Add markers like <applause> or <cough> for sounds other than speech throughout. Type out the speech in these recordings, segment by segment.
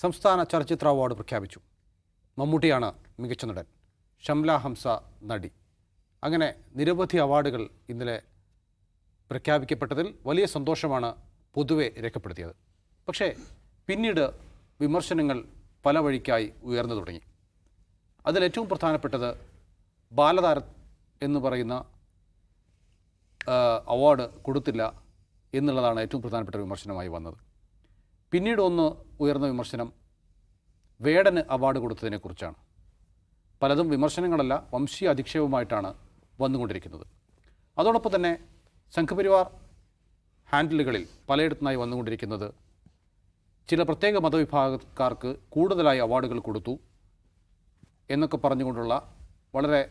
സംസ്ഥാന ചലച്ചിത്ര അവാർഡ് പ്രഖ്യാപിച്ചു. മമ്മൂട്ടിയാണ് മികച്ച നടൻ. ഷംല ഹംസ നടി. അങ്ങനെ നിരവധി അവാർഡുകൾ ഇന്നലെ പ്രഖ്യാപിക്കപ്പെട്ടതിൽ വലിയ സന്തോഷമാണ് പൊതുവെ രേഖപ്പെടുത്തിയത്. പക്ഷേ പിന്നീട് വിമർശനങ്ങൾ പല വഴിക്കായി ഉയർന്നു തുടങ്ങി. അതിലേറ്റവും പ്രധാനപ്പെട്ടത് ബാലതാര എന്ന് പറയുന്ന അവാർഡ് കൊടുത്തില്ല എന്നുള്ളതാണ് ഏറ്റവും പ്രധാനപ്പെട്ട വിമർശനമായി വന്നത്. പിന്നീട് ഒന്ന് ഉയർന്ന വിമർശനം വേടന് അവാർഡ് കൊടുത്തതിനെക്കുറിച്ചാണ്. പലതും വിമർശനങ്ങളല്ല വംശീയ അധിക്ഷേപമായിട്ടാണ് വന്നുകൊണ്ടിരിക്കുന്നത്. അതോടൊപ്പം തന്നെ സംഘപരിവാർ ഹാൻഡിലുകളിൽ പലയിടത്തുനിന്നായി വന്നുകൊണ്ടിരിക്കുന്നത് ചില പ്രത്യേക മതവിഭാഗക്കാർക്ക് കൂടുതലായി അവാർഡുകൾ കൊടുത്തു എന്നൊക്കെ പറഞ്ഞുകൊണ്ടുള്ള വളരെ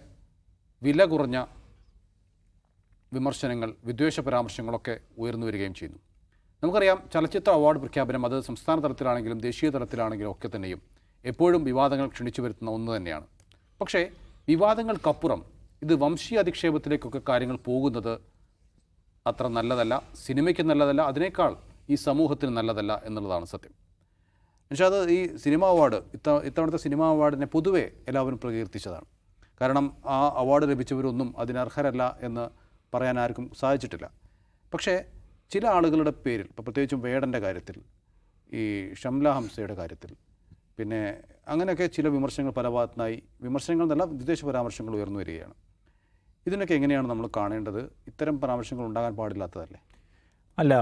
വില കുറഞ്ഞ വിമർശനങ്ങൾ വിദ്വേഷ പരാമർശങ്ങളൊക്കെ ഉയർന്നു വരികയും ചെയ്യുന്നു. നമുക്കറിയാം ചലച്ചിത്ര അവാർഡ് പ്രഖ്യാപനം അത് സംസ്ഥാന തലത്തിലാണെങ്കിലും ദേശീയ തലത്തിലാണെങ്കിലും ഒക്കെ തന്നെയും എപ്പോഴും വിവാദങ്ങൾ ക്ഷണിച്ചു വരുത്തുന്ന ഒന്ന് തന്നെയാണ്. പക്ഷേ വിവാദങ്ങൾക്കപ്പുറം ഇത് വംശീയ അധിക്ഷേപത്തിലേക്കൊക്കെ കാര്യങ്ങൾ പോകുന്നത് അത്ര നല്ലതല്ല സിനിമയ്ക്ക് നല്ലതല്ല അതിനേക്കാൾ ഈ സമൂഹത്തിന് നല്ലതല്ല എന്നുള്ളതാണ് സത്യം. പക്ഷേ അത് ഈ സിനിമ അവാർഡ് ഇത്ത ഇത്തവണത്തെ സിനിമ അവാർഡിനെ പൊതുവേ എല്ലാവരും പ്രകീർത്തിച്ചതാണ്. കാരണം ആ അവാർഡ് ലഭിച്ചവരൊന്നും അതിനർഹരല്ല എന്ന് പറയാൻ ആർക്കും സാധിച്ചിട്ടില്ല. പക്ഷേ ചില ആളുകളുടെ പേരിൽ ഇപ്പോൾ പ്രത്യേകിച്ചും വേടന്റെ കാര്യത്തിൽ ഈ ഷംല ഹംസയുടെ കാര്യത്തിൽ പിന്നെ അങ്ങനെയൊക്കെ ചില വിമർശനങ്ങൾ പല ഭാഗത്തുനിന്നായി വിമർശനങ്ങൾ എന്നല്ല വിദേശ പരാമർശങ്ങൾ ഉയർന്നു വരികയാണ്. ഇതിനൊക്കെ എങ്ങനെയാണ് നമ്മൾ കാണേണ്ടത്? ഇത്തരം പരാമർശങ്ങൾ ഉണ്ടാകാൻ പാടില്ലാത്തതല്ലേ? അല്ല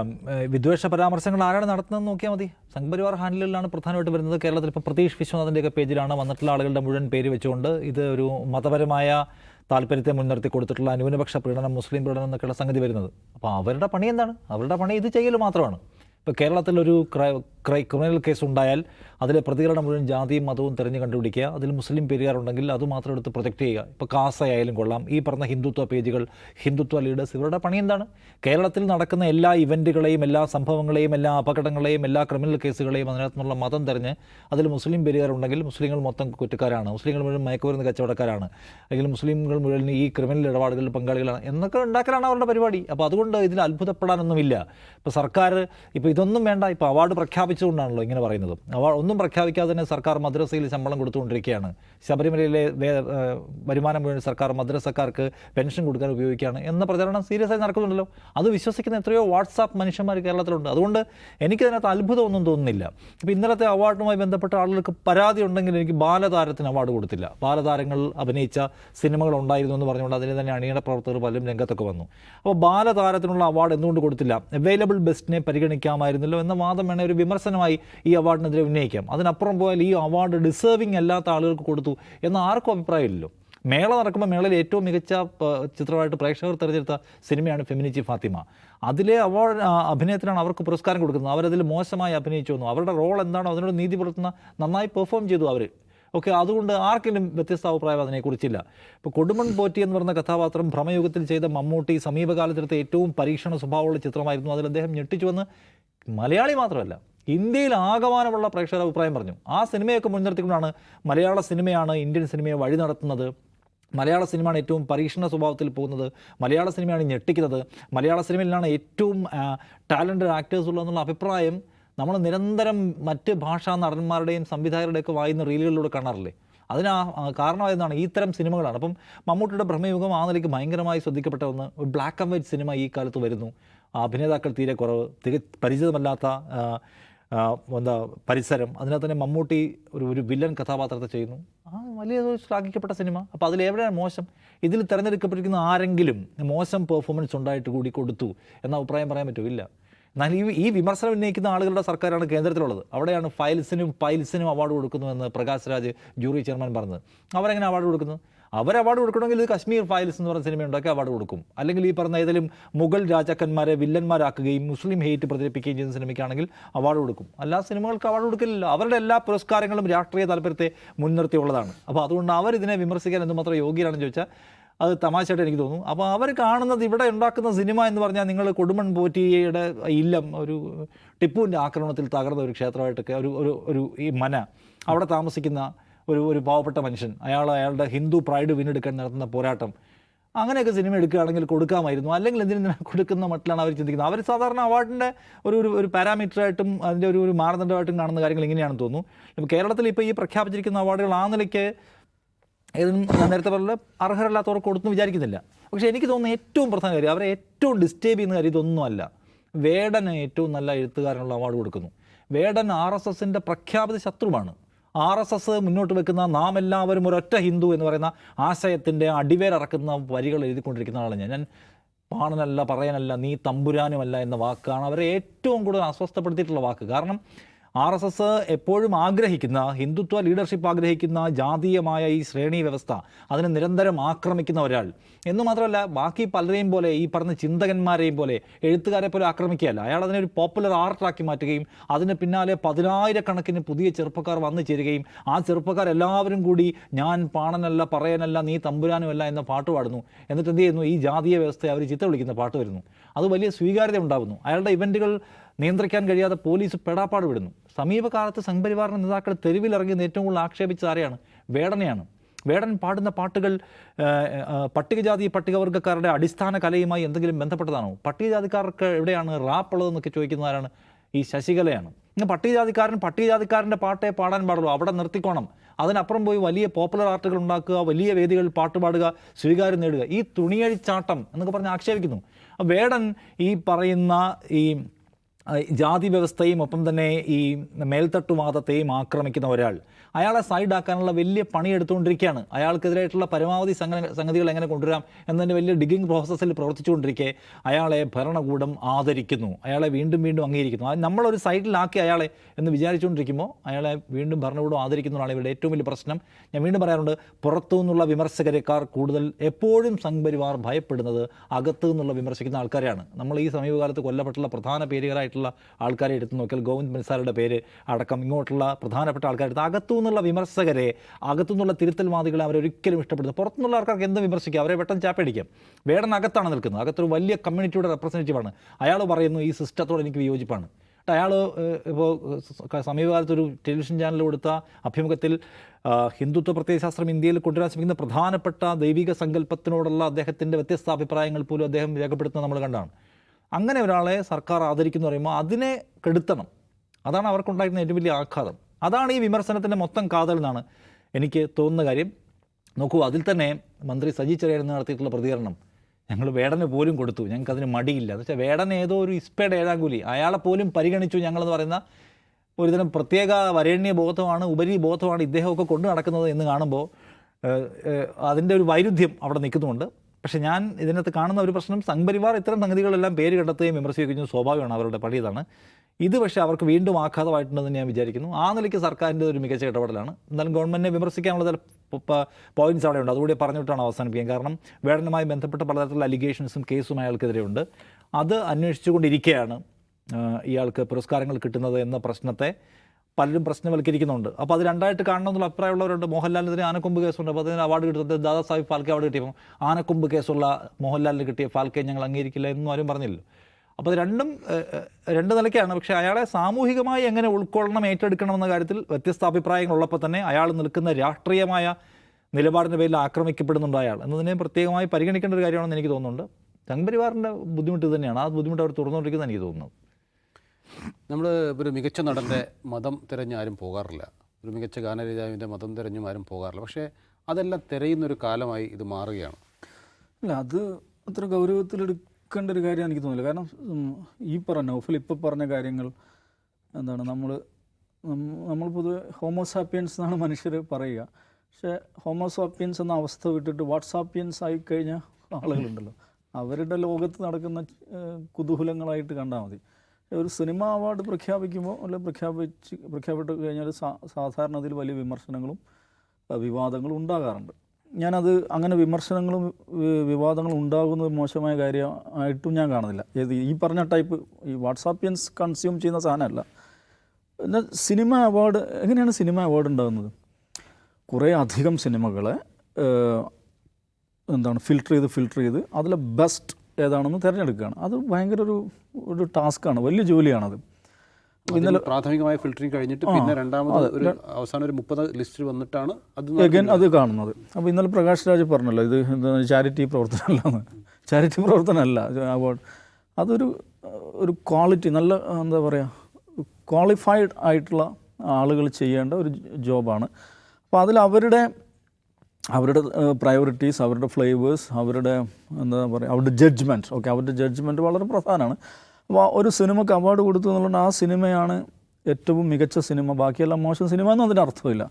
വിദ്വേഷ പരാമർശങ്ങൾ ആരാണ് നടത്തുന്നതെന്ന് നോക്കിയാൽ മതി. സംഘപരിവാർ ഹാൻഡിലാണ് പ്രധാനമായിട്ട് വരുന്നത്. കേരളത്തിൽ ഇപ്പോൾ പ്രതീഷ് വിശ്വനാഥിന്റെയൊക്കെ പേജിലാണ് വന്നിട്ടുള്ള ആളുകളുടെ മുഴുവൻ പേര് വെച്ചുകൊണ്ട് ഇത് ഒരു മതപരമായ താല്പര്യത്തെ മുൻനിർത്തി കൊടുത്തിട്ടുള്ള ന്യൂനപക്ഷ പീഡനം മുസ്ലിം പീഡനം എന്നൊക്കെയുള്ള സംഗതി വരുന്നത്. അപ്പോൾ അവരുടെ പണി എന്താണ്? അവരുടെ പണി ഇത് ചെയ്യൽ മാത്രമാണ്. ഇപ്പോൾ കേരളത്തിലൊരു ക്രൈ ക്രൈ ക്രിമിനൽ കേസ് ഉണ്ടായാൽ അതിലെ പ്രതികരണം മുഴുവൻ ജാതിയും മതവും തിരഞ്ഞു കണ്ടുപിടിക്കുക. അതിൽ മുസ്ലിം പെരിയാറുണ്ടെങ്കിൽ അത് മാത്രം എടുത്ത് പ്രൊജക്റ്റ് ചെയ്യുക. ഇപ്പോൾ കാസയായാലും കൊള്ളാം. ഈ പറഞ്ഞ ഹിന്ദുത്വ പേജുകൾ ഹിന്ദുത്വ ലീഡേഴ്സ് ഇവരുടെ പണി എന്താണ്? കേരളത്തിൽ നടക്കുന്ന എല്ലാ ഇവന്റുകളെയും എല്ലാ സംഭവങ്ങളെയും എല്ലാ അപകടങ്ങളെയും എല്ലാ ക്രിമിനൽ കേസുകളെയും അതിനകത്തുനിന്നുള്ള മതം തിരഞ്ഞ് അതിൽ മുസ്ലിം പെരിയാറുണ്ടെങ്കിൽ മുസ്ലിങ്ങൾ മൊത്തം കുറ്റക്കാരാണ്. മുസ്ലിങ്ങൾ മുഴുവൻ മയക്കുമരുന്ന് കച്ചവടക്കാരാണ്. അല്ലെങ്കിൽ മുസ്ലിങ്ങൾ മുഴുവൻ ഈ ക്രിമിനൽ ഇടപാടുകളിൽ പങ്കാളികളാണ് എന്നൊക്കെ ഉണ്ടാക്കലാണ് അവരുടെ പരിപാടി. അപ്പോൾ അതുകൊണ്ട് ഇതിൽ അത്ഭുതപ്പെടാനൊന്നുമില്ല. ഇപ്പോൾ സർക്കാർ ഇപ്പോൾ ഇതൊന്നും വേണ്ട. ഇപ്പോൾ അവാർഡ് പ്രഖ്യാപിച്ചുകൊണ്ടാണല്ലോ ഇങ്ങനെ പറയുന്നത്. അവ ഒന്നും പ്രഖ്യാപിക്കാതെ തന്നെ സർക്കാർ മദ്രസയിൽ ശമ്പളം കൊടുത്തുകൊണ്ടിരിക്കുകയാണ്. ശബരിമലയിലെ വരുമാനം മുഴുവൻ സർക്കാർ മദ്രസക്കാർക്ക് പെൻഷൻ കൊടുക്കാൻ ഉപയോഗിക്കുകയാണ് എന്ന പ്രചരണം സീരിയസ് ആയി നടക്കുന്നുണ്ടല്ലോ. അത് വിശ്വസിക്കുന്ന എത്രയോ വാട്സാപ്പ് മനുഷ്യന്മാർ കേരളത്തിലുണ്ട്. അതുകൊണ്ട് എനിക്ക് എനിക്കതിനകത്ത് അത്ഭുതമൊന്നും തോന്നുന്നില്ല. ഇപ്പോൾ ഇന്നലത്തെ അവാർഡുമായി ബന്ധപ്പെട്ട ആളുകൾക്ക് പരാതി ഉണ്ടെങ്കിൽ എനിക്ക് ബാലതാരത്തിന് അവാർഡ് കൊടുത്തില്ല. ബാലതാരങ്ങൾ അഭിനയിച്ച സിനിമകൾ ഉണ്ടായിരുന്നു എന്ന് പറഞ്ഞുകൊണ്ട് അതിന് തന്നെ അണിയറ പ്രവർത്തകർ പലരും രംഗത്തൊക്കെ വന്നു. അപ്പോൾ ബാലതാരത്തിനുള്ള അവാർഡ് എന്തുകൊണ്ട് കൊടുത്തില്ല? അവൈലബിൾ ബെസ്റ്റിനെ പരിഗണിക്കാമായിരുന്നല്ലോ എന്ന വാദം വേണേൽ ഒരു വിമർശനമായി ഈ അവാർഡിനെതിരെ ഉന്നയിക്കാം. അതിനപ്പുറം പോയാൽ ഈ അവാർഡ് ഡിസേർവിംഗ് അല്ലാത്ത ആളുകൾക്ക് കൊടുത്തു എന്ന ആർക്കും അഭിപ്രായമില്ലല്ലോ. മേള നടക്കുമ്പോൾ മേളയിൽ ഏറ്റവും മികച്ച ചിത്രമായിട്ട് പ്രേക്ഷകർ തിരഞ്ഞെടുത്ത സിനിമയാണ് ഫെമിനിച്ചി ഫാത്തിമ അതിലെ അവാർഡ് അഭിനയത്തിനാണ് അവർക്ക് പുരസ്കാരം കൊടുക്കുന്നത്. അവരതിൽ മോശമായി അഭിനയിച്ചു വന്നു. അവരുടെ റോൾ എന്താണോ അതിനോട് നീതി പുലർത്തുന്ന നന്നായി പെർഫോം ചെയ്തു അവർ ഓക്കെ അതുകൊണ്ട് ആർക്കെങ്കിലും വ്യത്യസ്ത അഭിപ്രായം അതിനെക്കുറിച്ചില്ല. ഇപ്പോൾ കൊടുമൺ പോറ്റി എന്ന് പറയുന്ന കഥാപാത്രം ഭ്രമയുഗത്തിൽ ചെയ്ത മമ്മൂട്ടി സമീപകാലത്തെടുത്ത ഏറ്റവും പരീക്ഷണ സ്വഭാവമുള്ള ചിത്രമായിരുന്നു. അതിൽ അദ്ദേഹം ഞെട്ടിച്ചുവെന്ന് മലയാളി മാത്രമല്ല ഇന്ത്യയിൽ ആകമാനമുള്ള പ്രേക്ഷകർ അഭിപ്രായം പറഞ്ഞു. ആ സിനിമയൊക്കെ മുൻനിർത്തിക്കൊണ്ടാണ് മലയാള സിനിമയാണ് ഇന്ത്യൻ സിനിമയെ വഴി നടത്തുന്നത്. മലയാള സിനിമയാണ് ഏറ്റവും പരീക്ഷണ സ്വഭാവത്തിൽ പോകുന്നത്. മലയാള സിനിമയാണ് ഞെട്ടിക്കുന്നത്. മലയാള സിനിമയിലാണ് ഏറ്റവും ടാലന്റഡ് ആക്ടേഴ്സ് ഉള്ളതെന്നുള്ള അഭിപ്രായം നമ്മൾ നിരന്തരം മറ്റ് ഭാഷാ നടന്മാരുടെയും സംവിധായകരുടെയൊക്കെ വായുന്ന റീലുകളിലൂടെ കാണാറില്ലേ? അതിന് കാരണമായതാണ് ഇത്തരം തരം സിനിമകളാണ്. അപ്പം മമ്മൂട്ടിയുടെ ബ്രഹ്മയുഗം ആ നിലയ്ക്ക് ഭയങ്കരമായി ശ്രദ്ധിക്കപ്പെട്ട ഒന്ന് ബ്ലാക്ക് ആൻഡ് വൈറ്റ് സിനിമ ഈ കാലത്ത് വരുന്നു. അഭിനേതാക്കൾ തീരെ കുറവ് തിരി പരിചിതമല്ലാത്ത എന്താ പരിസരം. അതിനകത്ത് തന്നെ മമ്മൂട്ടി ഒരു ഒരു വില്ലൻ കഥാപാത്രത്തെ ചെയ്യുന്നു. ആ വലിയ ശ്ലാഘിക്കപ്പെട്ട സിനിമ. അപ്പോൾ അതിലെവിടെയാണ് മോശം? ഇതിൽ തിരഞ്ഞെടുക്കപ്പെട്ടിരിക്കുന്ന ആരെങ്കിലും മോശം പെർഫോമൻസ് ഉണ്ടായിട്ട് കൂടി കൊടുത്തു എന്ന അഭിപ്രായം പറയാൻ പറ്റുമില്ല എന്നാൽ ഈ ഈ വിമർശനം ഉന്നയിക്കുന്ന ആളുകളുടെ സർക്കാരാണ് കേന്ദ്രത്തിലുള്ളത്. അവിടെയാണ് ഫയൽസിനും പൈൽസിനും അവാർഡ് കൊടുക്കുന്നുവെന്ന് പ്രകാശ് രാജ് ജൂറി ചെയർമാൻ പറഞ്ഞത്. അവരെങ്ങനെ അവാർഡ് കൊടുക്കുന്നു? അവർ അവാർഡ് കൊടുക്കണമെങ്കിൽ ഇത് കശ്മീർ ഫയൽസ് എന്ന് പറഞ്ഞ സിനിമ ഉണ്ടാക്കി അവാർഡ് കൊടുക്കും. അല്ലെങ്കിൽ ഈ പറഞ്ഞ ഏതെങ്കിലും മുഗൾ രാജാക്കന്മാരെ വില്ലന്മാരാക്കുകയും മുസ്ലിം ഹെയ്റ്റ് പ്രചരിപ്പിക്കുകയും ചെയ്യുന്ന സിനിമയ്ക്കാണെങ്കിൽ അവാർഡ് കൊടുക്കും. എല്ലാ സിനിമകൾക്ക് അവാർഡ് കൊടുക്കില്ല അവരുടെ എല്ലാ പുരസ്കാരങ്ങളും രാഷ്ട്രീയ താല്പര്യത്തെ മുൻനിർത്തിയുള്ളതാണ്. അപ്പോൾ അതുകൊണ്ട് അവർ ഇതിനെ വിമർശിക്കാൻ എന്തുമാത്രം യോഗ്യരാണെന്ന് ചോദിച്ചാൽ അത് തമാശയായിട്ട് എനിക്ക് തോന്നുന്നു. അപ്പോൾ അവർ കാണുന്നത് ഇവിടെ ഉണ്ടാക്കുന്ന സിനിമ എന്ന് പറഞ്ഞാൽ നിങ്ങൾ കൊടുമൺ പോറ്റിയുടെ ഇല്ലം ഒരു ടിപ്പുവിന്റെ ആക്രമണത്തിൽ തകർന്ന ഒരു ക്ഷേത്രമായിട്ടൊക്കെ ഒരു ഒരു ഒരു ഈ മന അവിടെ താമസിക്കുന്ന ഒരു ഒരു പാവപ്പെട്ട മനുഷ്യൻ. അയാൾ അയാളുടെ ഹിന്ദു പ്രൈഡ് വീണ്ടെടുക്കാൻ നടത്തുന്ന പോരാട്ടം. അങ്ങനെയൊക്കെ സിനിമ എടുക്കുകയാണെങ്കിൽ കൊടുക്കാമായിരുന്നു. അല്ലെങ്കിൽ എന്തിനും കൊടുക്കുന്ന മട്ടിലാണ് അവർ ചിന്തിക്കുന്നത്. അവർ സാധാരണ അവാർഡിന്റെ ഒരു ഒരു ഒരു പാരാമീറ്ററായിട്ടും അതിന്റെ ഒരു ഒരു മാനദണ്ഡമായിട്ടും കാണുന്ന കാര്യങ്ങൾ ഇങ്ങനെയാണെന്ന് തോന്നുന്നു. കേരളത്തിൽ ഇപ്പോൾ ഈ പ്രഖ്യാപിച്ചിരിക്കുന്ന അവാർഡുകൾ ആ നിലയ്ക്ക് ഏതും നേരത്തെ പറഞ്ഞ അർഹരല്ലാത്തവർക്ക് കൊടുത്തു വിചാരിക്കുന്നില്ല. പക്ഷേ എനിക്ക് തോന്നുന്ന ഏറ്റവും പ്രധാന കാര്യം അവരെ ഏറ്റവും ഡിസ്റ്റേബ് ചെയ്യുന്ന കാര്യം ഇതൊന്നുമല്ല വേടന് ഏറ്റവും നല്ല എഴുത്തുകാരനുള്ള അവാർഡ് കൊടുക്കുന്നു. വേടൻ ആർ എസ് എസിന്റെ പ്രഖ്യാപിത ശത്രുവാണ്. ആർ എസ് എസ് മുന്നോട്ട് വെക്കുന്ന നാം എല്ലാവരും ഒരൊറ്റ ഹിന്ദു എന്ന് പറയുന്ന ആശയത്തിന്റെ അടിവേരറക്കുന്ന വരികൾ എഴുതിക്കൊണ്ടിരിക്കുന്ന ആളാണ് ഞാൻ. ഞാൻ പാണനല്ല പറയാനല്ല നീ തമ്പുരാനുമല്ല എന്ന വാക്കാണ് അവരെ ഏറ്റവും കൂടുതൽ അസ്വസ്ഥപ്പെടുത്തിയിട്ടുള്ള വാക്ക്. കാരണം ആർ എസ് എസ് എപ്പോഴും ആഗ്രഹിക്കുന്ന ഹിന്ദുത്വ ലീഡർഷിപ്പ് ആഗ്രഹിക്കുന്ന ജാതീയമായ ഈ ശ്രേണി വ്യവസ്ഥ അതിനെ നിരന്തരം ആക്രമിക്കുന്ന ഒരാൾ. എന്ന് മാത്രമല്ല ബാക്കി പലരെയും പോലെ ഈ പറഞ്ഞ ചിന്തകന്മാരെയും പോലെ എഴുത്തുകാരെ പോലെ ആക്രമിക്കുകയല്ല. അയാൾ അതിനെ ഒരു പോപ്പുലർ ആർട്ടാക്കി മാറ്റുകയും അതിന് പിന്നാലെ പതിനായിരക്കണക്കിന് പുതിയ ചെറുപ്പക്കാർ വന്നു ചേരുകയും ആ ചെറുപ്പക്കാർ എല്ലാവരും കൂടി ഞാൻ പാണനല്ല പറയാനല്ല നീ തമ്പുരാനുമല്ല എന്ന പാട്ട് പാടുന്നു. എന്നിട്ട് എന്ത് ചെയ്യുന്നു? ഈ ജാതീയ വ്യവസ്ഥയെ അവർ ചിത്ര വിളിക്കുന്ന പാട്ട് വരുന്നു. അത് വലിയ സ്വീകാര്യത ഉണ്ടാകുന്നു. അയാളുടെ ഇവന്റുകൾ നിയന്ത്രിക്കാൻ കഴിയാതെ പോലീസ് പെടാപ്പാട് വിടുന്നു. സമീപകാലത്ത് സംഘപരിവാറിന്റെ നേതാക്കൾ തെരുവിലിറങ്ങി ഏറ്റവും കൂടുതൽ ആക്ഷേപിച്ച ആരെയാണ്? വേടനെയാണ്. വേടൻ പാടുന്ന പാട്ടുകൾ പട്ടികജാതി പട്ടികവർഗക്കാരുടെ അടിസ്ഥാന കലയുമായി എന്തെങ്കിലും ബന്ധപ്പെട്ടതാണോ? പട്ടികജാതിക്കാർക്ക് എവിടെയാണ് റാപ്പ് ഉള്ളതെന്നൊക്കെ ചോദിക്കുന്നവരാണ് ഈ ശശികലയാണ്. ഇന്ന് പട്ടികജാതിക്കാരൻ പട്ടികജാതിക്കാരന്റെ പാട്ടേ പാടാൻ പാടുള്ളൂ. അവിടെ നിർത്തിക്കോണം. അതിനപ്പുറം പോയി വലിയ പോപ്പുലർ ആർട്ടുകൾ ഉണ്ടാക്കുക വലിയ വേദികളിൽ പാട്ട് പാടുക സ്വീകാര്യം നേടുക. ഈ തുണിയഴിച്ചാട്ടം എന്നൊക്കെ പറഞ്ഞ് ആക്ഷേപിക്കുന്നു. വേടൻ ഈ പറയുന്ന ഈ ജാതി വ്യവസ്ഥയും ഒപ്പം തന്നെ ഈ മേൽത്തട്ടുവാദത്തെയും ആക്രമിക്കുന്ന ഒരാൾ. അയാളെ സൈഡാക്കാനുള്ള വലിയ പണി എടുത്തുകൊണ്ടിരിക്കുകയാണ് അയാൾക്കെതിരായിട്ടുള്ള പരമാവധി സംഗ- സംഗതികൾ എങ്ങനെ കൊണ്ടുവരാം എന്നതിന്റെ വലിയ ഡിഗിങ് പ്രോസസ്സിൽ പ്രവർത്തിച്ചുകൊണ്ടിരിക്കെ അയാളെ ഭരണകൂടം ആദരിക്കുന്നു. അയാളെ വീണ്ടും വീണ്ടും അംഗീകരിക്കുന്നു. നമ്മളൊരു സൈഡിലാക്കി അയാളെ എന്ന് വിചാരിച്ചുകൊണ്ടിരിക്കുമ്പോൾ അയാളെ വീണ്ടും ഭരണകൂടം ആദരിക്കുന്നതാണ് ഇവരുടെ ഏറ്റവും വലിയ പ്രശ്നം. ഞാൻ വീണ്ടും പറയാറുണ്ട് പുറത്തു നിന്നുള്ള വിമർശകരെക്കാർ കൂടുതൽ എപ്പോഴും സംഘപരിവാർ ഭയപ്പെടുന്നത് അകത്തു നിന്നുള്ള വിമർശിക്കുന്ന ആൾക്കാരെയാണ്. നമ്മൾ ഈ സമീപകാലത്ത് കൊല്ലപ്പെട്ടുള്ള പ്രധാന പേരുകാരായിട്ടുള്ള ആൾക്കാരെ എടുത്തു നോക്കിയാൽ ഗോവിന്ദ് ബൻസാരുടെ പേര് അടക്കം ഇങ്ങോട്ടുള്ള പ്രധാനപ്പെട്ട ആൾക്കാരെടുത്ത് അകത്തു നിന്നുള്ള വിമർശകരെ അകത്തുനിന്നുള്ള തിരുത്തൽവാദികളെ അവരൊരിക്കലും ഇഷ്ടപ്പെടുന്നു പുറത്തുനിന്നുള്ള ആൾക്കാർക്ക് എന്ത് വിമർശിക്കുക അവരെ പെട്ടെന്ന് ചാപ്പടിക്കാം. വേടൻ അകത്താണ് നിൽക്കുന്നത്. അകത്തൊരു വലിയ കമ്മ്യൂണിറ്റിയുടെ റെപ്രസെന്റേറ്റീവാണ് അയാൾ പറയുന്നു ഈ സിസ്റ്റത്തോട് എനിക്ക് വിയോജിപ്പാണ്. അയാൾ ഇപ്പോൾ സമീപകാലത്ത് ഒരു ടെലിവിഷൻ ചാനൽ കൊടുത്ത അഭിമുഖത്തിൽ ഹിന്ദുത്വ പ്രത്യയശാസ്ത്രം ഇന്ത്യയിൽ കൊണ്ടുവരാൻ ശ്രമിക്കുന്ന പ്രധാനപ്പെട്ട ദൈവിക സങ്കല്പത്തിനോടുള്ള അദ്ദേഹത്തിന്റെ വ്യത്യസ്ത അഭിപ്രായങ്ങൾ പോലും അദ്ദേഹം രേഖപ്പെടുത്തുന്നത് നമ്മൾ കണ്ടാണ്. അങ്ങനെ ഒരാളെ സർക്കാർ ആദരിക്കുന്നു പറയുമ്പോൾ അതിനെ കെടുത്തണം. അതാണ് അവർക്കുണ്ടായിരുന്ന ഏറ്റവും വലിയ ആഘാതം. അതാണ് ഈ വിമർശനത്തിന്റെ മൊത്തം കാതൽ എന്നാണ് എനിക്ക് തോന്നുന്ന കാര്യം. നോക്കൂ അതിൽ തന്നെ മന്ത്രി സജി ചെറിയാൻ നടത്തിയിട്ടുള്ള പ്രതികരണം. ഞങ്ങൾ വേടന് പോലും കൊടുത്തു. ഞങ്ങൾക്ക് അതിന് മടിയില്ല. എന്ന് വെച്ചാൽ വേടൻ ഏതോ ഒരു ഇസ്പേഡ് ഏഴാങ്കുലി കൂലി. അയാളെ പോലും പരിഗണിച്ചു ഞങ്ങളെന്ന് പറയുന്ന ഒരുതരം പ്രത്യേക വരേണ്യ ബോധമാണ് ഉപരി ബോധമാണ് ഇദ്ദേഹമൊക്കെ കൊണ്ടു നടക്കുന്നത് എന്ന് കാണുമ്പോൾ അതിന്റെ ഒരു വൈരുദ്ധ്യം അവിടെ നിൽക്കുന്നുണ്ട്. പക്ഷേ ഞാൻ ഇതിനകത്ത് കാണുന്ന ഒരു പ്രശ്നം സംഘപരിവാർ ഇത്തരം സംഗതികളെല്ലാം പേര് കണ്ടെത്തുകയും വിമർശിക്കുകയും സ്വാഭാവികമാണ് അവരുടെ പണിയതാണ്. ഇത് പക്ഷേ അവർക്ക് വീണ്ടും ആഘാതമായിട്ടുണ്ടെന്ന് ഞാൻ വിചാരിക്കുന്നു. ആ നിലയ്ക്ക് സർക്കാരിന്റെ ഒരു മികച്ച ഇടപെടലാണ്. എന്നാലും ഗവൺമെന്റിനെ വിമർശിക്കാനുള്ള ചില പോയിന്റ്സ് അവിടെ ഉണ്ട് അതുകൂടി പറഞ്ഞിട്ടാണ് അവസാനിപ്പിക്കാൻ. കാരണം വേടനുമായി ബന്ധപ്പെട്ട പലതരത്തിലുള്ള അലിഗേഷൻസും കേസും അയാൾക്കെതിരെയുണ്ട്. അത് അന്വേഷിച്ചുകൊണ്ടിരിക്കുകയാണ് ഇയാൾക്ക് പുരസ്കാരങ്ങൾ കിട്ടുന്നത് എന്ന പ്രശ്നത്തെ പലരും പ്രശ്നവൽക്കരിക്കുന്നുണ്ട്. അപ്പോൾ അത് രണ്ടായിട്ട് കാണണം എന്നുള്ള അഭിപ്രായമുള്ളവരുണ്ട്. മോഹൻലാലിനെതിരെ ആനക്കൊമ്പ് കേസുണ്ട്. അപ്പോൾ അതിന് അവാർഡ് കിട്ടുന്നത് ദാദാ സാഹിബ് ഫാൽക്കെ അവാർഡ് കിട്ടിയപ്പോൾ ആനക്കൊമ്പ് കേസുള്ള മോഹൻലാലിന് കിട്ടിയ ഫാൽക്കെ ഞങ്ങൾ അംഗീകരിക്കില്ല എന്നും ആരും പറഞ്ഞില്ല അപ്പോൾ രണ്ടും രണ്ട് നിലയ്ക്കാണ്. പക്ഷേ അയാളെ സാമൂഹികമായി എങ്ങനെ ഉൾക്കൊള്ളണം ഏറ്റെടുക്കണം എന്ന കാര്യത്തിൽ വ്യത്യസ്ത അഭിപ്രായങ്ങളുള്ളപ്പോൾ തന്നെ അയാൾ നിൽക്കുന്ന രാഷ്ട്രീയമായ നിലപാടിന്റെ പേരിൽ ആക്രമിക്കപ്പെടുന്നുണ്ട് അയാൾ. എന്നതിനെ പ്രത്യേകമായി പരിഗണിക്കേണ്ട ഒരു കാര്യമാണെന്ന് എനിക്ക് തോന്നുന്നുണ്ട്. സംഘപരിവാറിന്റെ ബുദ്ധിമുട്ട് തന്നെയാണ്. ആ ബുദ്ധിമുട്ട് അവർ തുറന്നുകൊണ്ടിരിക്കുന്നത് എനിക്ക് തോന്നുന്നത് നമ്മൾ ഒരു മികച്ച നടന്റെ മതം തിരഞ്ഞ് ആരും പോകാറില്ല. ഒരു മികച്ച ഗാനരചാവിന്റെ മതം തിരഞ്ഞും ആരും പോകാറില്ല. പക്ഷേ അതെല്ലാം തിരയുന്നൊരു കാലമായി ഇത് മാറുകയാണ്. അല്ല അത് അത്ര ഗൗരവത്തിലെടുക്കേണ്ട ഒരു കാര്യം എനിക്ക് തോന്നില്ല കാരണം ഈ പറഞ്ഞ നൗഫൽ ഇപ്പോൾ പറഞ്ഞ കാര്യങ്ങൾ എന്താണ് നമ്മൾ നമ്മൾ പൊതുവെ ഹോമോസാപ്പിയൻസ് എന്നാണ് മനുഷ്യർ പറയുക. പക്ഷേ ഹോമോസാപ്പിയൻസ് എന്ന അവസ്ഥ വിട്ടിട്ട് വാട്സാപ്പിയൻസ് ആയി കഴിഞ്ഞ ആളുകളുണ്ടല്ലോ. അവരുടെ ലോകത്ത് നടക്കുന്ന കുതൂഹലങ്ങളായിട്ട് കണ്ടാൽ മതി. ഒരു സിനിമ അവാർഡ് പ്രഖ്യാപിക്കുമ്പോൾ അല്ല പ്രഖ്യാപിച്ച് പ്രഖ്യാപിട്ട് കഴിഞ്ഞാൽ സാധാരണ അതിൽ വലിയ വിമർശനങ്ങളും വിവാദങ്ങളും ഉണ്ടാകാറുണ്ട്. ഞാനത് അങ്ങനെ വിമർശനങ്ങളും വിവാദങ്ങളും ഉണ്ടാകുന്നത് മോശമായ കാര്യമായിട്ടും ഞാൻ കാണുന്നില്ല. ഏത് ഈ പറഞ്ഞ ടൈപ്പ് ഈ വാട്സാപ്പിയൻസ് കൺസ്യൂം ചെയ്യുന്ന സാധനമല്ല. എന്നാൽ സിനിമ അവാർഡ് എങ്ങനെയാണ് സിനിമ അവാർഡ് ഉണ്ടാകുന്നത്? കുറേ അധികം സിനിമകളെ എന്താണ് ഫിൽട്ടർ ചെയ്ത് ഫിൽട്ടർ ചെയ്ത് അതിലെ ബെസ്റ്റ് ഏതാണെന്ന് തിരഞ്ഞെടുക്കുകയാണ്. അത് ഭയങ്കര ഒരു ഒരു ടാസ്ക്കാണ് വലിയ ജോലിയാണത്. ഇന്നലെ പ്രാഥമികമായ ഫിൽട്ടറിങ് കഴിഞ്ഞിട്ട് പിന്നെ രണ്ടാമത് ഒരു അവസാനം ഒരു മുപ്പത് ലിസ്റ്റിൽ വന്നിട്ടാണ് അത് എഗൻ അത് കാണുന്നത്. അപ്പോൾ ഇന്നലെ പ്രകാശ് രാജ് പറഞ്ഞല്ലോ ഇത് ചാരിറ്റി പ്രവർത്തനമല്ലെന്ന്. ചാരിറ്റി പ്രവർത്തനമല്ല അവാർഡ്. അതൊരു ഒരു ക്വാളിറ്റി നല്ല എന്താ പറയുക ക്വാളിഫൈഡ് ആയിട്ടുള്ള ആളുകൾ ചെയ്യേണ്ട ഒരു ജോബാണ്. അപ്പോൾ അതിൽ അവരുടെ അവരുടെ പ്രയോറിറ്റീസ് അവരുടെ ഫ്ലേവേഴ്സ് അവരുടെ എന്താ പറയുക അവരുടെ ജഡ്ജ്മെന്റ് ഓക്കെ അവരുടെ ജഡ്ജ്മെന്റ് വളരെ പ്രധാനമാണ്. അപ്പോൾ ഒരു സിനിമക്ക് അവാർഡ് കൊടുത്തു എന്നുള്ളത് ആ സിനിമയാണ് ഏറ്റവും മികച്ച സിനിമ. ബാക്കിയെല്ലാം മോശം സിനിമ എന്നും അതിന്റെ അർത്ഥമില്ല.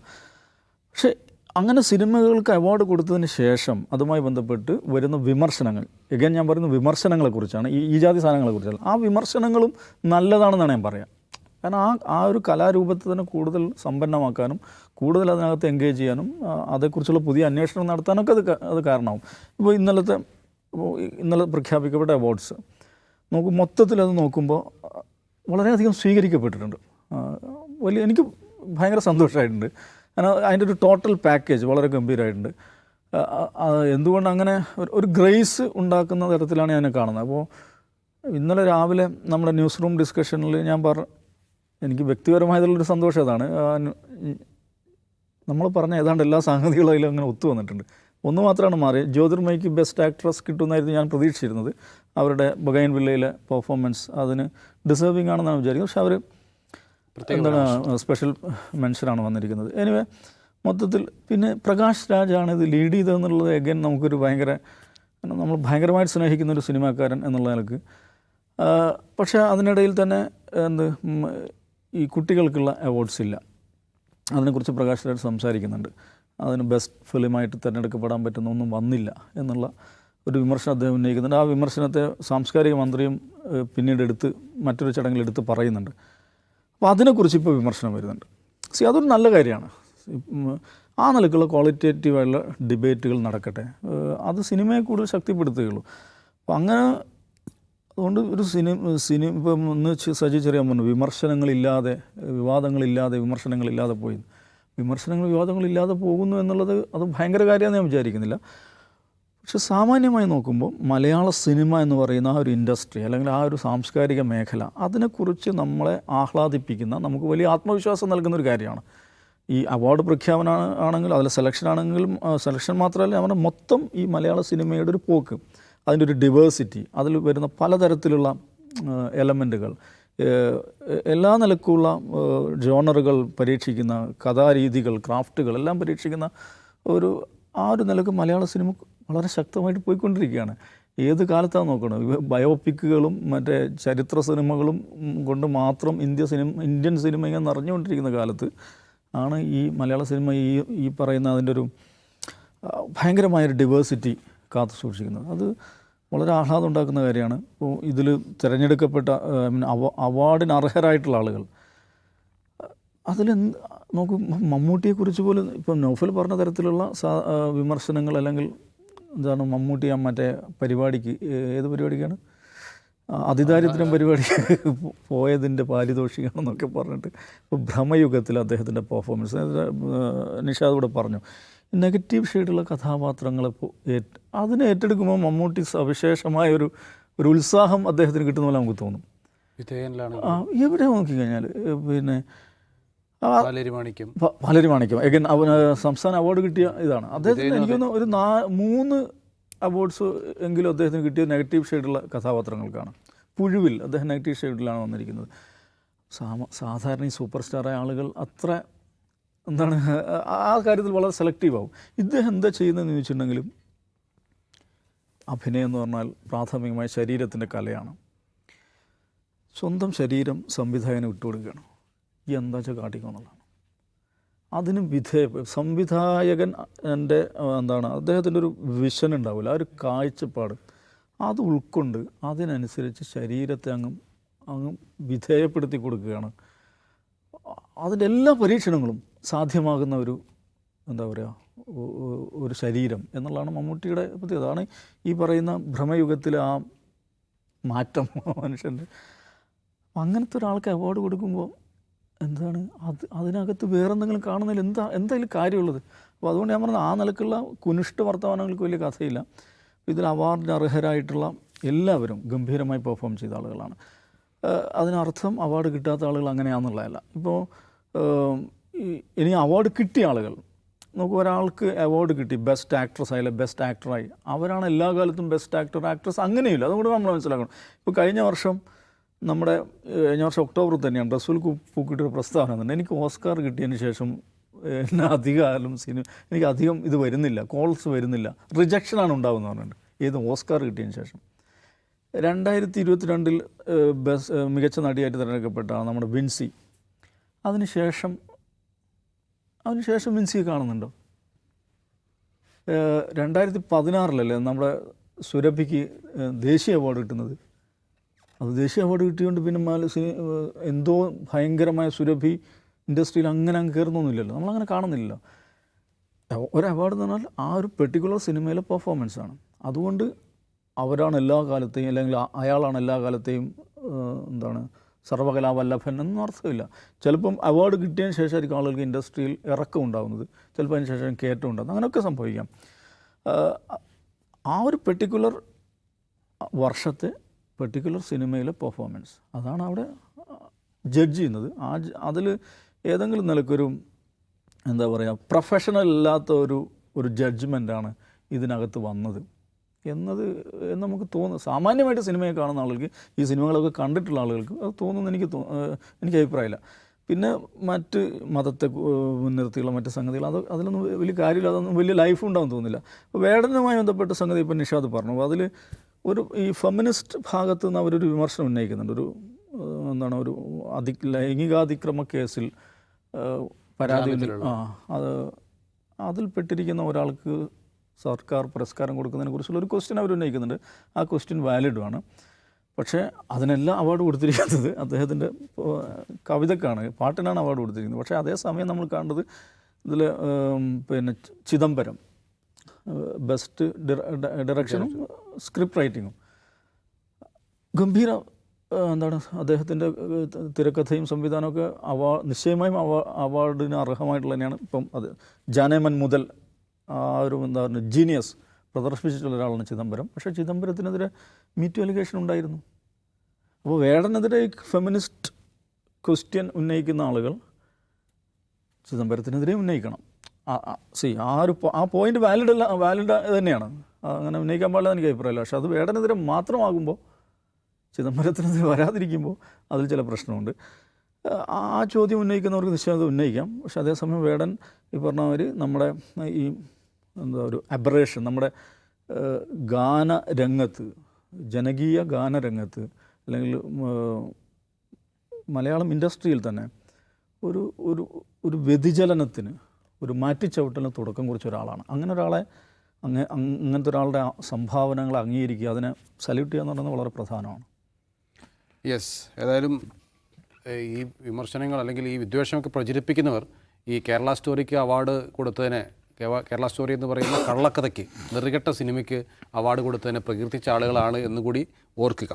പക്ഷേ അങ്ങനെ സിനിമകൾക്ക് അവാർഡ് കൊടുത്തതിന് ശേഷം അതുമായി ബന്ധപ്പെട്ട് വരുന്ന വിമർശനങ്ങൾ. എഗൻ ഞാൻ പറയുന്ന വിമർശനങ്ങളെക്കുറിച്ചാണ്. ഈ ഈ ജാതി സാധനങ്ങളെക്കുറിച്ചല്ല. ആ വിമർശനങ്ങളും നല്ലതാണെന്നാണ് ഞാൻ പറയാം. കാരണം ആ ആ ഒരു കലാരൂപത്തെ തന്നെ കൂടുതൽ സമ്പന്നമാക്കാനും കൂടുതൽ അതിനകത്ത് എൻഗേജ് ചെയ്യാനും അതേക്കുറിച്ചുള്ള പുതിയ അന്വേഷണം നടത്താനൊക്കെ അത് അത് കാരണമാവും. ഇപ്പോൾ ഇന്നലത്തെ ഇന്നലെ പ്രഖ്യാപിക്കപ്പെട്ട അവാർഡ്സ് നോക്കും മൊത്തത്തിൽ അത് നോക്കുമ്പോൾ വളരെയധികം സ്വീകരിക്കപ്പെട്ടിട്ടുണ്ട്. വലിയ എനിക്ക് ഭയങ്കര സന്തോഷമായിട്ടുണ്ട്. കാരണം അതിന്റെ ഒരു ടോട്ടൽ പാക്കേജ് വളരെ ഗംഭീരമായിട്ടുണ്ട്. എന്തുകൊണ്ട് അങ്ങനെ ഒരു ഗ്രേസ് ഉണ്ടാക്കുന്ന തരത്തിലാണ് ഞാൻ കാണുന്നത്. അപ്പോൾ ഇന്നലെ രാവിലെ നമ്മുടെ ന്യൂസ് റൂം ഡിസ്കഷനിൽ ഞാൻ പറ എനിക്ക് വ്യക്തിപരമായിട്ടുള്ളൊരു സന്തോഷം അതാണ്. നമ്മൾ പറഞ്ഞ ഏതാണ്ട് എല്ലാ സംഗതികളും അതിലും അങ്ങനെ ഒത്തു വന്നിട്ടുണ്ട്. ഒന്ന് മാത്രമാണ് മാറി ജ്യോതിർമയ്ക്ക് ബെസ്റ്റ് ആക്ട്രസ് കിട്ടുമെന്നായിരുന്നു ഞാൻ പ്രതീക്ഷിച്ചിരുന്നത്. അവരുടെ ബൊഗൈൻ വില്ലയിലെ പെർഫോമൻസ് അതിന് ഡിസേർവിംഗ് ആണെന്നാണ് വിചാരിക്കുന്നത്. പക്ഷെ അവർ എന്താണ് സ്പെഷ്യൽ മെൻഷനാണ് വന്നിരിക്കുന്നത്. എനിവേ മൊത്തത്തിൽ പിന്നെ പ്രകാശ് രാജാണ് ഇത് ലീഡ് ചെയ്തതെന്നുള്ളത് എഗൻ നമുക്കൊരു ഭയങ്കര നമ്മൾ ഭയങ്കരമായിട്ട് സ്നേഹിക്കുന്ന ഒരു സിനിമാക്കാരൻ എന്നുള്ള നിലയ്ക്ക്. പക്ഷേ അതിനിടയിൽ തന്നെ എന്ത് ഈ കുട്ടികൾക്കുള്ള അവാർഡ്സ് ഇല്ല. അതിനെക്കുറിച്ച് പ്രകാശ് രാജ് സംസാരിക്കുന്നുണ്ട്. അതിന് ബെസ്റ്റ് ഫിലിമായിട്ട് തിരഞ്ഞെടുക്കപ്പെടാൻ പറ്റുന്ന ഒന്നും വന്നില്ല എന്നുള്ള ഒരു വിമർശനം അദ്ദേഹം ഉന്നയിക്കുന്നുണ്ട്. ആ വിമർശനത്തെ സാംസ്കാരിക മന്ത്രിയും പിന്നീട് എടുത്ത് മറ്റൊരു ചടങ്ങിൽ എടുത്ത് പറയുന്നുണ്ട്. അപ്പോൾ അതിനെക്കുറിച്ച് ഇപ്പോൾ വിമർശനം വരുന്നുണ്ട്. സി അതൊരു നല്ല കാര്യമാണ്. ആ നിലക്കുള്ള ക്വാളിറ്റേറ്റീവായുള്ള ഡിബേറ്റുകൾ നടക്കട്ടെ. അത് സിനിമയെ കൂടുതൽ ശക്തിപ്പെടുത്തുകയുള്ളൂ. അപ്പോൾ അങ്ങനെ അതുകൊണ്ട് ഒരു സിനിമ സിനിമ ഇപ്പം ഒന്ന് സജി ചെറിയാൻ പറഞ്ഞു. വിമർശനങ്ങളില്ലാതെ വിവാദങ്ങളില്ലാതെ വിമർശനങ്ങളില്ലാതെ പോയി. വിമർശനങ്ങൾ വിവാദങ്ങളില്ലാതെ പോകുന്നു എന്നുള്ളത് അത് ഭയങ്കര കാര്യമാണെന്ന് ഞാൻ വിചാരിക്കുന്നില്ല. പക്ഷെ സാമാന്യമായി നോക്കുമ്പോൾ മലയാള സിനിമ എന്ന് പറയുന്ന ആ ഒരു ഇൻഡസ്ട്രി അല്ലെങ്കിൽ ആ ഒരു സാംസ്കാരിക മേഖല അതിനെക്കുറിച്ച് നമ്മളെ ആഹ്ലാദിപ്പിക്കുന്ന നമുക്ക് വലിയ ആത്മവിശ്വാസം നൽകുന്ന ഒരു കാര്യമാണ്. ഈ അവാർഡ് പ്രഖ്യാപനമാണ് ആണെങ്കിലും അതിലെ സെലക്ഷൻ ആണെങ്കിലും സെലക്ഷൻ മാത്രമല്ല നമ്മുടെ മൊത്തം ഈ മലയാള സിനിമയുടെ ഒരു പോക്ക്. അതിന്റെ ഒരു ഡിവേഴ്സിറ്റി അതിൽ വരുന്ന പലതരത്തിലുള്ള എലമെന്റുകൾ എല്ലാ നിലക്കുള്ള ജോണറുകൾ പരീക്ഷിക്കുന്ന കഥാരീതികൾ ക്രാഫ്റ്റുകൾ എല്ലാം പരീക്ഷിക്കുന്ന ഒരു ആ ഒരു നിലയ്ക്ക് മലയാള സിനിമ വളരെ ശക്തമായിട്ട് പോയിക്കൊണ്ടിരിക്കുകയാണ്. ഏത് കാലത്താണ് നോക്കണം? ബയോപിക്കുകളും മറ്റേ ചരിത്ര സിനിമകളും കൊണ്ട് മാത്രം ഇന്ത്യ സിനിമ ഇന്ത്യൻ സിനിമ ഇങ്ങനെ നിറഞ്ഞുകൊണ്ടിരിക്കുന്ന കാലത്ത് ആണ് ഈ മലയാള സിനിമ ഈ ഈ പറയുന്ന അതിന്റെ ഒരു ഭയങ്കരമായൊരു ഡിവേഴ്സിറ്റി കാത്തു സൂക്ഷിക്കുന്നത് അത് വളരെ ആഹ്ലാദം ഉണ്ടാക്കുന്ന കാര്യമാണ്. ഇപ്പോൾ ഇതിൽ തിരഞ്ഞെടുക്കപ്പെട്ട ഐ മീൻ അവ അവാർഡിന് അർഹരായിട്ടുള്ള ആളുകൾ. അതിൽ മമ്മൂട്ടിയെ മമ്മൂട്ടിയെക്കുറിച്ച് പോലും ഇപ്പം നൗഫൽ പറഞ്ഞ തരത്തിലുള്ള വിമർശനങ്ങൾ അല്ലെങ്കിൽ എന്താണ് മമ്മൂട്ടി മറ്റേ പരിപാടിക്ക് ഏത് പരിപാടിക്കാണ്? അതിദാരിദ്ര്യം പരിപാടി <laughs> പോയതിന്റെ പാരിതോഷികമാണെന്നൊക്കെ പറഞ്ഞിട്ട് ഇപ്പോൾ ഭ്രമയുഗത്തിൽ അദ്ദേഹത്തിന്റെ പെർഫോമൻസ് നിഷാദ് കൂടെ പറഞ്ഞു. നെഗറ്റീവ് ഷെയ്ഡുള്ള കഥാപാത്രങ്ങളെ അതിനെ ഏറ്റെടുക്കുമ്പോൾ മമ്മൂട്ടി സവിശേഷമായ ഒരു ഒരു ഉത്സാഹം അദ്ദേഹത്തിന് കിട്ടുന്ന പോലെ നമുക്ക് തോന്നും. എവിടെ നോക്കിക്കഴിഞ്ഞാൽ പിന്നെ പലരുമാണിക്കും പാലേരി മാണിക്യം. എഗൻ അവന് സംസ്ഥാന അവാർഡ് കിട്ടിയ ഇതാണ്. അദ്ദേഹത്തിന് എനിക്കൊന്ന് ഒരു നാ മൂന്ന് അവാർഡ്സ് എങ്കിലും അദ്ദേഹത്തിന് കിട്ടിയ നെഗറ്റീവ് ഷെയ്ഡുള്ള കഥാപാത്രങ്ങൾക്കാണ്. പുഴുവിൽ അദ്ദേഹം നെഗറ്റീവ് ഷെയ്ഡിലാണ് വന്നിരിക്കുന്നത്. സാധാരണ ഈ സൂപ്പർ സ്റ്റാറായ ആളുകൾ അത്ര എന്താണ് ആ- കാര്യത്തിൽ വളരെ സെലക്റ്റീവ് ആവും ഇദ്ദേഹം എന്താ ചെയ്യുന്നതെന്ന് ചോദിച്ചിട്ടുണ്ടെങ്കിലും അഭിനയം എന്ന് പറഞ്ഞാൽ പ്രാഥമികമായ ശരീരത്തിന്റെ കലയാണ്. സ്വന്തം ശരീരം സംവിധായകന് വിട്ടുകൊടുക്കുകയാണ്. എന്താ വെച്ചാൽ കാട്ടിക്കോന്നുള്ളതാണ് അതിന് വിധേയ സംവിധായകൻ എന്റെ എന്താണ് അദ്ദേഹത്തിന്റെ ഒരു വിഷൻ ഉണ്ടാവില്ല ആ ഒരു കാഴ്ചപ്പാട്. അത് ഉൾക്കൊണ്ട് അതിനനുസരിച്ച് ശരീരത്തെ അങ്ങ് അങ്ങ് വിധേയപ്പെടുത്തി കൊടുക്കുകയാണ്. അതിന്റെ എല്ലാ പരീക്ഷണങ്ങളും സാധ്യമാകുന്ന ഒരു എന്താ പറയുക ഒരു ശരീരം എന്നുള്ളതാണ് മമ്മൂട്ടിയുടെ പ്രത്യേകത. അതാണ് ഈ പറയുന്ന ഭ്രമയുഗത്തിലെ ആ മാറ്റം മനുഷ്യന്റെ. അങ്ങനത്തെ ഒരാൾക്ക് അവാർഡ് കൊടുക്കുമ്പോൾ എന്താണ്? അത് അതിനകത്ത് വേറെന്തെങ്കിലും കാണുന്നതിൽ എന്താ എന്തെങ്കിലും കാര്യമുള്ളത്. അപ്പോൾ അതുകൊണ്ട് ഞാൻ പറഞ്ഞത് ആ നിലക്കുള്ള കുനിഷ്ഠ വർത്തമാനങ്ങൾക്ക് വലിയ കഥയില്ല. ഇതിൽ അവാർഡിന് അർഹരായിട്ടുള്ള എല്ലാവരും ഗംഭീരമായി പെർഫോം ചെയ്ത ആളുകളാണ്. അതിനർത്ഥം അവാർഡ് കിട്ടാത്ത ആളുകൾ അങ്ങനെയാണെന്നുള്ളതല്ല ഇപ്പോൾ ഇനി അവാർഡ് കിട്ടിയ ആളുകൾ നമുക്ക് ഒരാൾക്ക് അവാർഡ് കിട്ടി ബെസ്റ്റ് ആക്ട്രസ് ആയാലും ബെസ്റ്റ് ആക്ടറായി. അവരാണ് എല്ലാ കാലത്തും ബെസ്റ്റ് ആക്ടർ ആക്ട്രസ് അങ്ങനെയില്ല. അതുകൊണ്ട് നമ്മൾ മനസ്സിലാക്കണം. ഇപ്പോൾ കഴിഞ്ഞ വർഷം നമ്മുടെ കഴിഞ്ഞ വർഷം ഒക്ടോബറിൽ തന്നെയാണ് റസൂൽ പൂക്കിട്ടൊരു പ്രസ്താവന തന്നെ എനിക്ക് ഓസ്കാർ കിട്ടിയതിന് ശേഷം എന്നെ അധികകാലം സിനിമ എനിക്ക് അധികം ഇത് വരുന്നില്ല കോൾസ് വരുന്നില്ല റിജക്ഷനാണ് ഉണ്ടാകുന്നത് പറഞ്ഞിട്ട്. ഏത് ഓസ്കാർ കിട്ടിയതിന് ശേഷം. രണ്ടായിരത്തി ഇരുപത്തിരണ്ടിൽ ബസ് മികച്ച നടിയായിട്ട് തിരഞ്ഞെടുക്കപ്പെട്ടാണ് നമ്മുടെ വിൻസി. അതിനുശേഷം അതിനുശേഷം വിൻസിയെ കാണുന്നുണ്ടോ. രണ്ടായിരത്തി പതിനാറിലല്ലേ നമ്മുടെ സുരഭിക്ക് ദേശീയ അവാർഡ് കിട്ടുന്നത്? അത് ദേശീയ അവാർഡ് കിട്ടിയതുകൊണ്ട് പിന്നെ മാല സിനി എന്തോ ഭയങ്കരമായ സുരഭി ഇൻഡസ്ട്രിയിൽ അങ്ങനെ അങ്ങ് കയറുന്നൊന്നുമില്ലല്ലോ. നമ്മളങ്ങനെ കാണുന്നില്ലല്ലോ. അവ- ഒരു അവാർഡ് എന്ന് പറഞ്ഞാൽ ആ ഒരു പെർട്ടിക്കുലർ സിനിമയിലെ പെർഫോമൻസ് ആണ്. അതുകൊണ്ട് അവരാണ് എല്ലാ കാലത്തെയും അല്ലെങ്കിൽ അയാളാണ് എല്ലാ കാലത്തെയും എന്താണ് സർവകലാവല്ലഭൻ എന്നൊന്നും അർത്ഥമില്ല. ചിലപ്പം അവാർഡ് കിട്ടിയതിന് ശേഷമായിരിക്കും ആളുകൾക്ക് ഇൻഡസ്ട്രിയിൽ ഇറക്കം ഉണ്ടാകുന്നത് ചിലപ്പോൾ അതിന് ശേഷം കയറ്റം ഉണ്ടാകുന്നത് അങ്ങനെയൊക്കെ സംഭവിക്കാം. ആ ഒരു പെർട്ടിക്കുലർ വർഷത്തെ പെർട്ടിക്കുലർ സിനിമയിലെ പെർഫോമൻസ് അതാണ് അവിടെ ജഡ്ജ് ചെയ്യുന്നത്. ആ അതിൽ ഏതെങ്കിലും നിലക്കൊരു എന്താ പറയുക പ്രൊഫഷണൽ ഇല്ലാത്ത ഒരു ഒരു ജഡ്ജ്മെന്റാണ് ഇതിനകത്ത് വന്നത്. എന്നത് എന്ന് നമുക്ക് തോന്നുന്നു സാമാന്യമായിട്ട് സിനിമയെ കാണുന്ന ആളുകൾക്ക് ഈ സിനിമകളൊക്കെ കണ്ടിട്ടുള്ള ആളുകൾക്ക് അത് തോന്നുന്നു എനിക്ക് തോ എനിക്ക് അഭിപ്രായമില്ല. പിന്നെ മറ്റ് മതത്തെ മുൻനിർത്തിയുള്ള മറ്റ് സംഗതികൾ അത് അതിലൊന്നും വലിയ കാര്യമില്ല അതൊന്നും വലിയ ലൈഫ് ഉണ്ടാവും തോന്നുന്നില്ല. വേടനുമായി ബന്ധപ്പെട്ട സംഗതി ഇപ്പം നിഷാദ് പറഞ്ഞു. അപ്പോൾ അതിൽ ഒരു ഈ ഫെമിനിസ്റ്റ് ഭാഗത്ത് നിന്ന് അവരൊരു വിമർശനം ഉന്നയിക്കുന്നുണ്ട്. ഒരു എന്താണ് ഒരു അതി ലൈംഗികാതിക്രമ കേസിൽ പരാതി ആ അത് അതിൽപ്പെട്ടിരിക്കുന്ന ഒരാൾക്ക് സർക്കാർ പുരസ്കാരം കൊടുക്കുന്നതിനെ കുറിച്ചുള്ള ഒരു ക്വസ്റ്റ്യൻ അവർ ഉന്നയിക്കുന്നുണ്ട്. ആ ക്വസ്റ്റ്യൻ വാലിഡുമാണ് പക്ഷേ അതിനെല്ലാം അവാർഡ് കൊടുത്തിരിക്കുന്നത്. അദ്ദേഹത്തിന്റെ കവിതക്കാണ് പാട്ടിനാണ് അവാർഡ് കൊടുത്തിരിക്കുന്നത്. പക്ഷേ അതേസമയം നമ്മൾ കാണുന്നത് ഇതിൽ പിന്നെ ചിദംബരം. ബെസ്റ്റ് ഡയറക്ഷനും സ്ക്രിപ്റ്റ് റൈറ്റിങ്ങും. ഗംഭീര എന്താണ് അദ്ദേഹത്തിന്റെ തിരക്കഥയും സംവിധാനമൊക്കെ അവാ നിശ്ചയമായും അവാ അവാർഡിന് അർഹമായിട്ടുള്ള തന്നെയാണ് ഇപ്പം അത്. ജാനേമൻ മുതൽ ആ ഒരു എന്താ പറയുക ജീനിയസ് പ്രദർശിപ്പിച്ചിട്ടുള്ള ഒരാളാണ് ചിദംബരം. പക്ഷേ ചിദംബരത്തിനെതിരെ മീറ്റു അലിഗേഷൻ ഉണ്ടായിരുന്നു. അപ്പോൾ വേടനെതിരെ ഫെമിനിസ്റ്റ് ക്വസ്റ്റ്യൻ ഉന്നയിക്കുന്ന ആളുകൾ ചിദംബരത്തിനെതിരെ ഉന്നയിക്കണം. സി ആ ഒരു ആ പോയിന്റ് വാലിഡ് അല്ല വാലിഡ് തന്നെയാണ്. അങ്ങനെ ഉന്നയിക്കാൻ പാടില്ല എനിക്ക് അഭിപ്രായമില്ല. പക്ഷെ അത് വേടനെതിരെ മാത്രമാകുമ്പോൾ ചിദംബരത്തിനെതിരെ വരാതിരിക്കുമ്പോൾ അതിൽ ചില പ്രശ്നമുണ്ട്. ആ ആ ചോദ്യം ഉന്നയിക്കുന്നവർക്ക് നിശ്ചയം ഉന്നയിക്കാം. പക്ഷെ അതേസമയം വേടൻ ഈ പറഞ്ഞവർ നമ്മുടെ ഈ എന്താ ഒരു അബറേഷൻ നമ്മുടെ ഗാന രംഗത്ത് ജനകീയ ഗാനരംഗത്ത് അല്ലെങ്കിൽ മലയാളം ഇൻഡസ്ട്രിയിൽ തന്നെ ഒരു ഒരു ഒരു വ്യതിചലനത്തിന് ഒരു മാറ്റിച്ചവിട്ടലിന് തുടക്കം കുറിച്ച ഒരാളാണ്. അങ്ങനെ ഒരാളെ അങ്ങ് അങ്ങനത്തെ ഒരാളുടെ സംഭാവനകൾ അംഗീകരിക്കുക അതിനെ സല്യൂട്ട് ചെയ്യുക എന്ന് പറയുന്നത് വളരെ പ്രധാനമാണ്. യെസ് ഏതായാലും ഈ വിമർശനങ്ങൾ അല്ലെങ്കിൽ ഈ വിദ്വേഷമൊക്കെ പ്രചരിപ്പിക്കുന്നവർ ഈ കേരള സ്റ്റോറിക്ക് അവാർഡ് കൊടുത്തതിനെ കേരള സ്റ്റോറി എന്ന് പറയുന്ന കള്ളക്കഥയ്ക്ക് നെറുകെട്ട സിനിമയ്ക്ക് അവാർഡ് കൊടുത്തതിനെ പ്രകീർത്തിച്ച ആളുകളാണ് എന്നുകൂടി ഓർക്കുക.